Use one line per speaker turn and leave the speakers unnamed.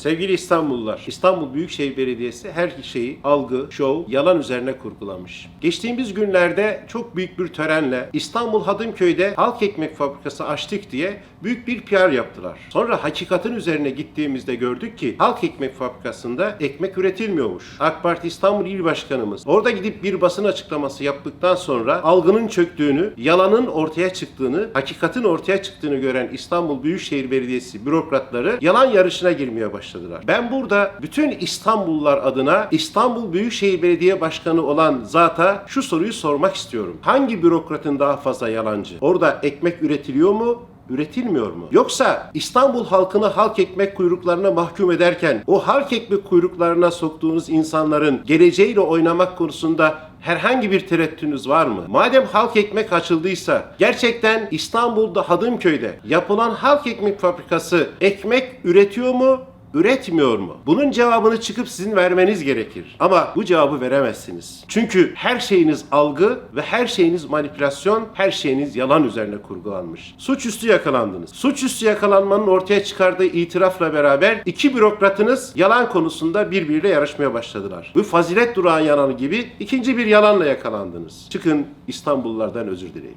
Sevgili İstanbullular, İstanbul Büyükşehir Belediyesi her şeyi algı, şov, yalan üzerine kurgulamış. Geçtiğimiz günlerde çok büyük bir törenle İstanbul Hadımköy'de halk ekmek fabrikası açtık diye büyük bir PR yaptılar. Sonra hakikatin üzerine gittiğimizde gördük ki halk ekmek fabrikasında ekmek üretilmiyormuş. AK Parti İstanbul İl Başkanımız orada gidip bir basın açıklaması yaptıktan sonra algının çöktüğünü, yalanın ortaya çıktığını, hakikatin ortaya çıktığını gören İstanbul Büyükşehir Belediyesi bürokratları yalan yarışına girmeye başladılar. Ben burada bütün İstanbullular adına İstanbul Büyükşehir Belediye Başkanı olan zata şu soruyu sormak istiyorum. Hangi bürokratın daha fazla yalancı? Orada ekmek üretiliyor mu? üretilmiyor mu? Yoksa İstanbul halkını halk ekmek kuyruklarına mahkum ederken o halk ekmek kuyruklarına soktuğunuz insanların geleceğiyle oynamak konusunda herhangi bir tereddütünüz var mı? Madem halk ekmek açıldıysa gerçekten İstanbul'da Hadımköy'de yapılan halk ekmek fabrikası ekmek üretiyor mu? Üretmiyor mu? Bunun cevabını çıkıp sizin vermeniz gerekir. Ama bu cevabı veremezsiniz. Çünkü her şeyiniz algı ve her şeyiniz manipülasyon, her şeyiniz yalan üzerine kurgulanmış. Suçüstü yakalandınız. Suçüstü yakalanmanın ortaya çıkardığı itirafla beraber iki bürokratınız yalan konusunda birbiriyle yarışmaya başladılar. Bu fazilet durağın yalanı gibi ikinci bir yalanla yakalandınız. Çıkın İstanbullulardan özür dileyin.